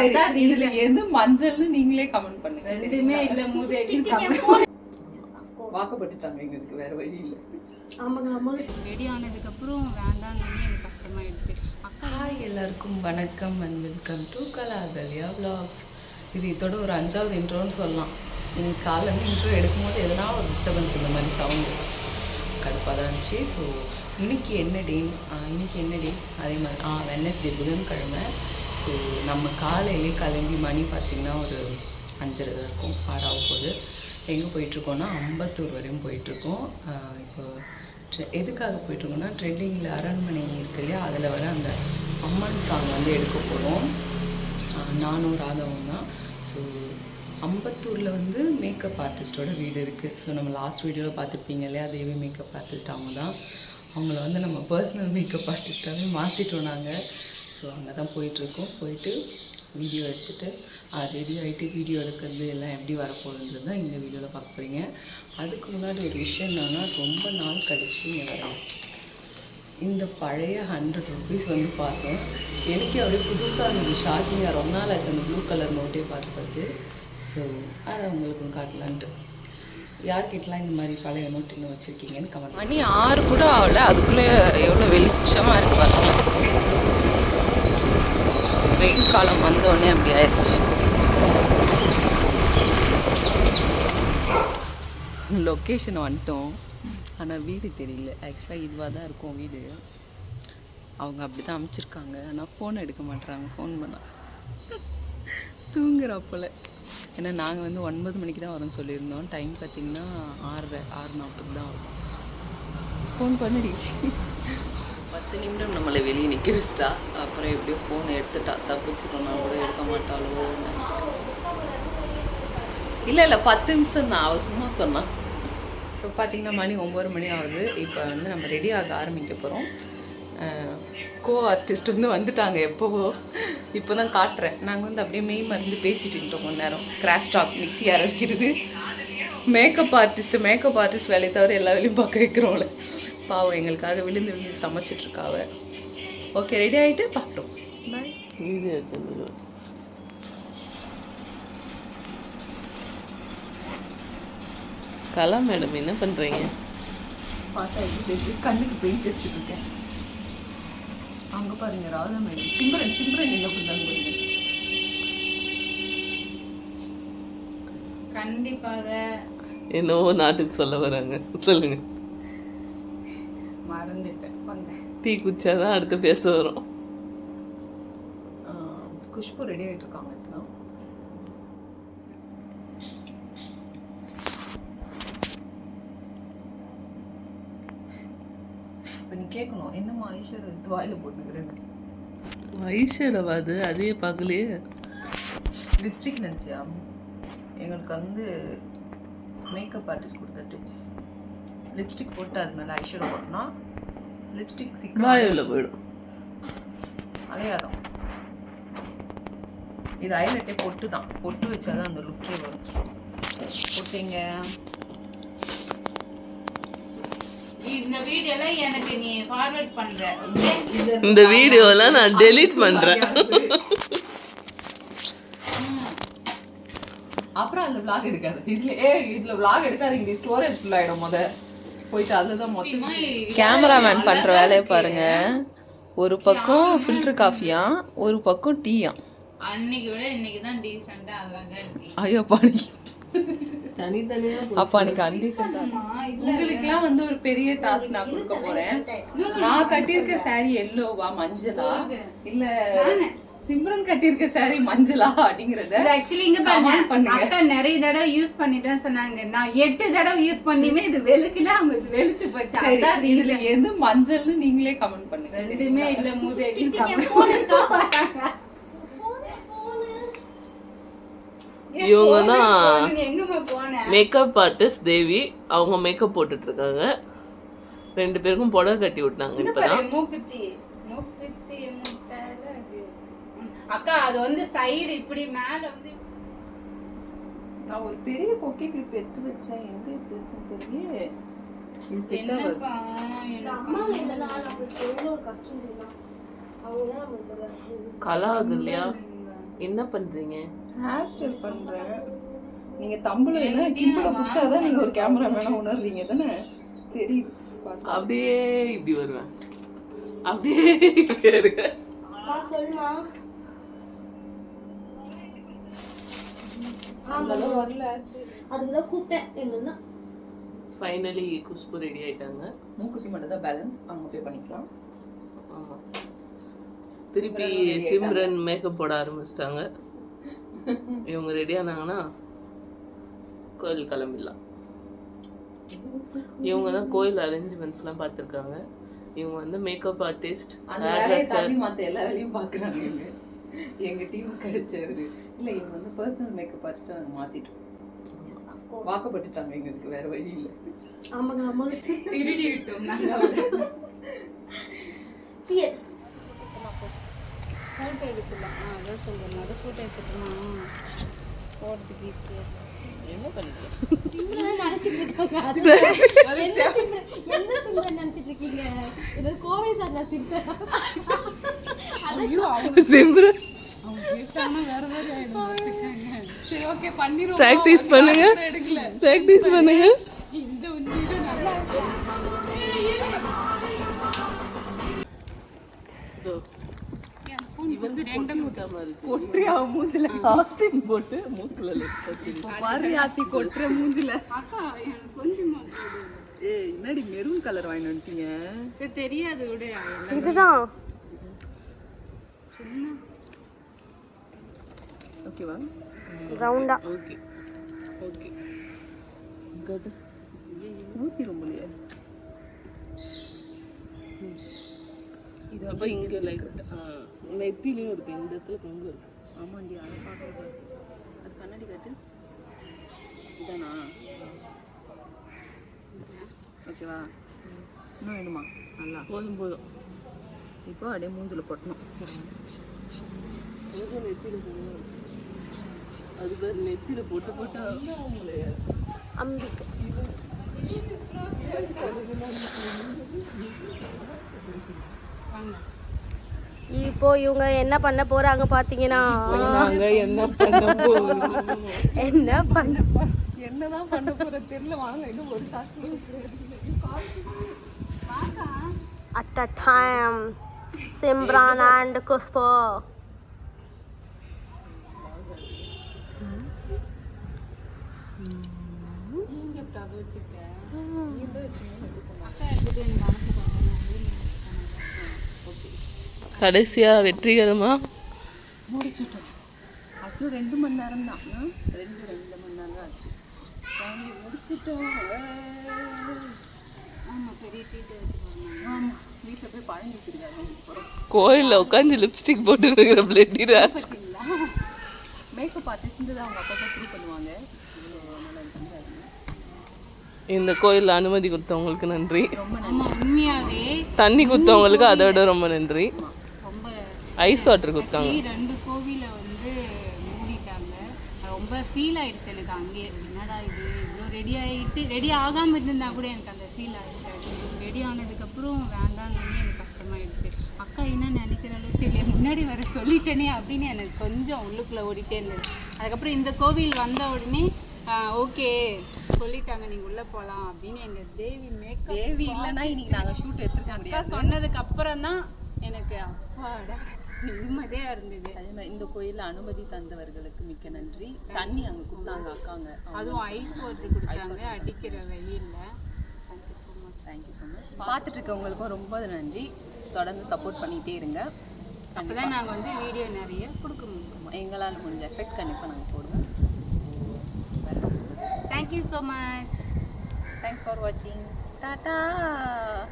இதுல reason. எது மஞ்சள்னு நீங்களே கமெண்ட் பண்ணுங்க. ரெண்டுமே இல்ல வாக்கப்பட்டுட்டாங்க எங்களுக்கு வேற வழி இல்ல. ரெடி ஆனதுக்கு அப்புறம் வேண்டாம்னு எனக்கு கஷ்டமாயிடுச்சு அக்கா எல்லாருக்கும் வணக்கம் and welcome to Kalakalya vlogs. இது இதோட ஒரு அஞ்சாவது இன்ட்ரோன்னு சொல்லலாம். இன்னைக்கு காலையில் இன்ட்ரோ எடுக்கும்போது எதனா ஒரு டிஸ்டர்பன்ஸ் இந்த மாதிரி சவுண்டு கடுப்பாக தான் இருந்துச்சு. ஸோ இன்னைக்கு என்ன டே இன்னைக்கு என்ன டே அதே மாதிரி ஆ வெனஸ்டே புதன்கிழமை. ஸோ நம்ம காலையிலே கிளம்பி மணி பார்த்திங்கன்னா ஒரு அஞ்சரை தான் இருக்கும் ஆறாக போகுது. எங்கே போயிட்டுருக்கோன்னா அம்பத்தூர் வரையும் போயிட்டுருக்கோம். இப்போ எதுக்காக போயிட்டுருக்கோம்னா ட்ரெண்டிங்கில் அரண்மனை இருக்கு இல்லையா அதில் வர அந்த அம்மன் சாங் வந்து எடுக்க போகிறோம் நானும் ராதவும் தான். ஸோ அம்பத்தூரில் வந்து மேக்கப் ஆர்டிஸ்டோட வீடு இருக்குது ஸோ நம்ம லாஸ்ட் வீடியோவில் பார்த்துருப்பீங்க இல்லையா தேவி மேக்கப் ஆர்டிஸ்ட் அவங்க தான். அவங்கள வந்து நம்ம பர்சனல் மேக்கப் ஆர்டிஸ்ட்டாகவே மாற்றிட்டோம் நாங்கள் ஸோ அங்கே தான் போயிட்டுருக்கோம். போயிட்டு வீடியோ எடுத்துகிட்டு ரெடி ஆகிட்டு வீடியோ எடுக்கிறது எல்லாம் எப்படி வரப்போகுதுன்றது தான் இந்த வீடியோவில் பார்க்க போகிறீங்க அதுக்கு முன்னாடி ஒரு விஷயம் என்னன்னா ரொம்ப நாள் கழிச்சு இங்கே வரலாம் இந்த பழைய ஹண்ட்ரட் ருபீஸ் வந்து பார்த்தோம். எனக்கே அப்படியே புதுசாக இருந்தது. ஷாக்கிங்காக ரொம்ப நாள் ஆச்சு அந்த ப்ளூ கலர் நோட்டே பார்த்து பார்த்து. ஸோ அதை உங்களுக்கும் காட்டலான்ட்டு. யார்கிட்டலாம் இந்த மாதிரி பழைய நோட்டு இன்னும் வச்சுருக்கீங்கன்னு கமெண்ட் மணி ஆறு கூட ஆகல. அதுக்குள்ளே எவ்வளோ வெளிச்சமாக இருக்கு பார்த்தீங்களா வெயில் காலம் வந்தோடனே அப்படி ஆயிடுச்சு லொக்கேஷன் வந்துட்டோம். ஆனால் வீடு தெரியல. ஆக்சுவலாக இதுவாக தான் இருக்கும் வீடு. அவங்க அப்படி தான் அமைச்சிருக்காங்க. ஆனால் ஃபோன் எடுக்க மாட்றாங்க. ஃபோன் பண்ணால் தூங்குறாப்போல. ஏன்னா நாங்கள் வந்து ஒன்பது மணிக்கு தான் வரோம்னு சொல்லியிருந்தோம். டைம் பார்த்திங்கன்னா ஆறரை ஆறு நாற்பது தான் வரும். ஃபோன் பண்ணுடி. பத்து நிமிடம் நம்மளை வெளியே நிற்க வச்சிட்டா அப்புறம் எப்படியோ ஃபோன் எடுத்துட்டா தப்பிச்சிட்டோம்னா கூட எடுக்க மாட்டாளோ நினச்சேன் இல்லை இல்லை பத்து நிமிஷம் தான் அவள் சும்மா சொன்னான் ஸோ பார்த்தீங்கன்னா மணி ஒம்பது மணி ஆகுது. இப்போ வந்து நம்ம ரெடி ஆக ஆரம்பிக்க போகிறோம் கோ ஆர்டிஸ்ட் வந்து வந்துட்டாங்க எப்போவோ. இப்போ தான் காட்டுறேன். நாங்கள் வந்து அப்படியே மெய் மருந்து பேசிகிட்டு இருந்தோம் கொஞ்ச நேரம். கிராஷ் ஸ்டாக் மிக்ஸி அரைக்கிறது மேக்கப் ஆர்டிஸ்ட்டு மேக்கப் ஆர்டிஸ்ட் வேலையை தவிர எல்லா வேலையும் பார்க்க வைக்கிறோம்ல. பாவம் எங்களுக்காக விழுந்து விழுந்து சமைச்சிட்ருக்காவ. ஓகே ரெடி ஆகிட்டு பார்க்குறோம். பாய் கலா மேடம் என்ன பண்றீங்க? பார்த்தா எப்படி கண்ணுக்கு பெயிண்ட் வச்சுட்டு இருக்கேன் அங்க பாருங்க ராதா மேடம். சிம்ரன் சிம்ரன் என்ன பண்ணாங்க பாருங்க. கண்டிப்பாக என்னவோ நாட்டுக்கு சொல்ல வராங்க. சொல்லுங்க. மறந்துட்டேன். டீ குச்சாதான் அடுத்து பேச வரும். குஷ்பு ரெடி ஆயிட்டு இருக்காங்க இப்பதான். இப்போ நீ கேட்கணும் என்னம்மா ஐஷேடோ இது வாயில போட்டுக்கிறேன்னு வயசடவா அது அதே பார்க்கலையே. லிப்ஸ்டிக் நினச்சியா? எங்களுக்கு வந்து மேக்கப் ஆர்டிஸ்ட் கொடுத்த டிப்ஸ் லிப்ஸ்டிக் போட்டு அது மேலே ஐஷேடோ போட்டோம்னா லிப்ஸ்டிக் சீக்கிரம் போயிடும். அலையாதம். இது ஐலட்டே பொட்டு தான் பொட்டு வச்சாதான் அந்த லுக்கே வரும். பொட்டுங்க. இந்த வீடியோலாம் எனக்கு நீ ஃபார்வர்ட் பண்ற. இந்த வீடியோலாம் நான் டெலீட் பண்றேன். அப்புறம் அந்த vlog எடுக்காது. இதுல ஏ இதுல vlog எடுக்காதீங்க. ஸ்டோரேஜ் ஃபுல் ஆயிடும் முத. போயிட்டு அதுதான் மொத்தம். கேமராமேன் பண்ற வேலையை பாருங்க. ஒரு பக்கம் ஃபில்டர் காஃபியா ஒரு பக்கம் டீயா அன்னைக்கு விட இன்னைக்கு தான் டீசெண்டா அழகா ஐயோ பாடி அப்ப உங்களுக்குலாம் வந்து ஒரு பெரிய டாஸ்க் நான் கொடுக்க போறேன். நான் கட்டியிருக்க saree எல்லோவா மஞ்சளா? இல்ல சிம்ரன் கட்டியிருக்க saree மஞ்சளா அப்படிங்கறத ஆக்சுவலி இங்க பாருங்க. பண்ணுங்க. அக்கா நிறைய தடவை யூஸ் பண்ணிட்டேன்னு சொன்னாங்க. நான் எட்டு தடவை யூஸ் பண்ணியுமே இது வெளுக்கல அவங்க இது வெளுத்து போச்சு. சரி இதுல எது மஞ்சள்னு நீங்களே கமெண்ட் பண்ணுங்க. ரெண்டுமே இல்ல மூதேவி இவங்க தான் மேக்கப் ஆர்டிஸ்ட் தேவி. அவங்க மேக்கப் போட்டுட்டு இருக்காங்க ரெண்டு பேருக்கும் புடவை கட்டி விட்டாங்க இப்பதான். அக்கா அது வந்து சைடு இப்படி மேல வந்து நான் ஒரு பெரிய கொக்கி கிளிப் எடுத்து வச்சேன். எங்க எடுத்து வச்சேன் தெரியல ஆகாது. எனக்கு கலா அது இல்லையா என்ன பண்றீங்க? ஹேர் ஸ்டைல் பண்றேன் நீங்க தம்புல என்ன கிம்பல பிடிச்சாதான் நீங்க ஒரு கேமராமேனா உணர்றீங்க. தானே? தெரியுது. அப்படியே இப்படி வருவேன். அப்படியே கூப்பிட்டேன். எங்கன்னா ஃபைனலி குஷ்பு ரெடி ஆயிட்டாங்க. மூக்குத்தி மட்டும் தான் பேலன்ஸ் அங்க போய் பண்ணிக்கலாம். ஆமா. திருப்பி சிம்ரன் மேக்கப் போட ஆரம்பிச்சிட்டாங்க. இவங்க ரெடி ஆனாங்கன்னா கோயில் கிளம்பிடலாம். இவங்க தான் கோயில் அரேஞ்ச்மெண்ட்ஸ்லாம் பார்த்துருக்காங்க. இவங்க வந்து மேக்கப் ஆர்டிஸ்ட் அந்த வேலையை எல்லா வேலையும் பாக்குறாங்க எங்க டீம் கிடைச்சது இல்ல இவங்க வந்து பர்சனல் மேக்கப் ஆர்டிஸ்டா நாங்க மாத்திட்டோம். வாக்கப்பட்டுட்டாங்க எங்களுக்கு வேற வழி இல்ல. ஆமாங்க ஆமாங்க திருடி விட்டோம் நாங்க அவரை. பியர் ஃபோட்டோ எடுக்கலாம் ஆ அதான் சொல்கிறேன் அதை ஃபோட்டோ எடுத்துட்டோமா போடுறதுக்கு ஈஸியாக என்ன நினைச்சிட்டு இருக்காங்க? கோவை சார்ல சிம்ரன் பண்ணிடுவோம் ப்ராக்டிஸ் பண்ணுங்க. ப்ராக்டிஸ் பண்ணுங்க. அவன் மூஞ்சில. ஆஸ்டின் போட்டு மூக்குல பாரு ஆத்தி கொட்டுற மூஞ்சில. ஏய் என்னடி மெரூன் கலர் வாங்கி வந்துட்டீங்க? சரி தெரியாது. இதுதான். ஓகேவா? ரவுண்டா ஓகே. ஓகே. கட்டு ஊத்தி ரொம்பலையே இது அப்போ இங்கே லைக் நெத்திலையும் இருக்கு. இந்த இடத்துல கொஞ்சம் இருக்கு. ஆமாண்டி அதை பார்க்கறது அது கண்ணாடி காட்டு. இதானா? ஓகேவா? இன்னும் வேணுமா? நல்லா. போதும் போதும். இப்போ அப்படியே மூஞ்சில கொட்டணும். கொஞ்சம் நெத்தியில் போதும் அது பேர் நெத்தியில் போட்டு போட்டு அம்பிக்கு வாங்க இப்போ இவங்க என்ன பண்ண போறாங்க பாத்தீங்கன்னா? என்ன பண்ண போகிறோம் என்ன பண்ண என்னதான் பண்ண போற தெரியல. வாங்க இன்னும் ஒரு சாக்கு. At a time Simran and Khushbu நீங்க இப்ப அதை வச்சுக்க அக்கா எடுத்துட்டு எனக்கு அனுப்பி கொடுங்க. கடைசியாக வெற்றிகரமா? முடிச்சிட்டோம். ஆக்சுவலாக ரெண்டு மணி நேரம் தான். ரெண்டு ரெண்டு மணி நேரம் தான் ஆச்சு. சாமி முடிச்சிட்டோம். ஆமா பெரிய ஆமாம் வீட்டில் போய் போகிறோம் கோயிலில் உட்காந்து லிப்ஸ்டிக் போட்டு இருக்கிற பிளட்டிரா மேக்கப் ஆர்டிஸ்ட்டு அவங்க அப்பா தான் ப்ரூவ் பண்ணுவாங்க இவ்வளோ நல்லா இது பண்ணாரு இந்த கோயிலில் அனுமதி கொடுத்தவங்களுக்கு நன்றி. தண்ணி கொடுத்தவங்களுக்கு அதை விட ரொம்ப நன்றி. ரொம்ப ஐஸ் வாட்டர் கொடுத்தாங்க. ரெண்டு கோவில வந்து மூடிட்டாங்க. ரொம்ப ஃபீல் ஆயிடுச்சு எனக்கு அங்கேயே. என்னடா இது? இவ்வளோ ரெடி ஆகிட்டு ரெடி ஆகாம இருந்திருந்தா கூட எனக்கு அந்த ஃபீல் ஆயிடுச்சு. ரெடி ஆனதுக்கப்புறம் வேண்டாம்னு எனக்கு கஷ்டமாயிடுச்சு. அக்கா என்ன நினைக்கிற அளவுக்கு தெரியல முன்னாடி வர சொல்லிட்டேனே அப்படின்னு எனக்கு கொஞ்சம் உள்ளுக்குள்ளே ஓடிட்டே இருந்தது. அதுக்கப்புறம் இந்த கோவில் வந்த உடனே ஓகே. சொல்லிட்டாங்க நீங்கள் உள்ளே போகலாம் அப்படின்னு எங்கள் தேவி மேக்கப் தேவி இல்லைன்னா இன்னைக்கு நாங்கள் ஷூட் எடுத்துருக்க அக்கா முடியாது. சொன்னதுக்கு அப்புறம் தான் எனக்கு அப்பாடா நிம்மதியா இருந்தது. அதே மாதிரி இந்த கோயிலில் அனுமதி தந்தவர்களுக்கு மிக்க நன்றி. தண்ணி அங்கே கொடுத்தாங்க அக்காங்க. அதுவும் ஐஸ் வாட்டர் கொடுத்தாங்க அடிக்கிற வெயில்ல. Thank you so much thank you so much பார்த்துட்டு இருக்கவங்களுக்கும் ரொம்ப நன்றி. தொடர்ந்து சப்போர்ட் பண்ணிகிட்டே இருங்க. அப்பதான் நாங்க வந்து வீடியோ நிறைய கொடுக்க முடியும். எங்களால் முடிஞ்ச எஃபெக்ட் கண்டிப்பாக நாங்கள் போடுவோம். Thank you so much. Thanks for watching. Ta-da!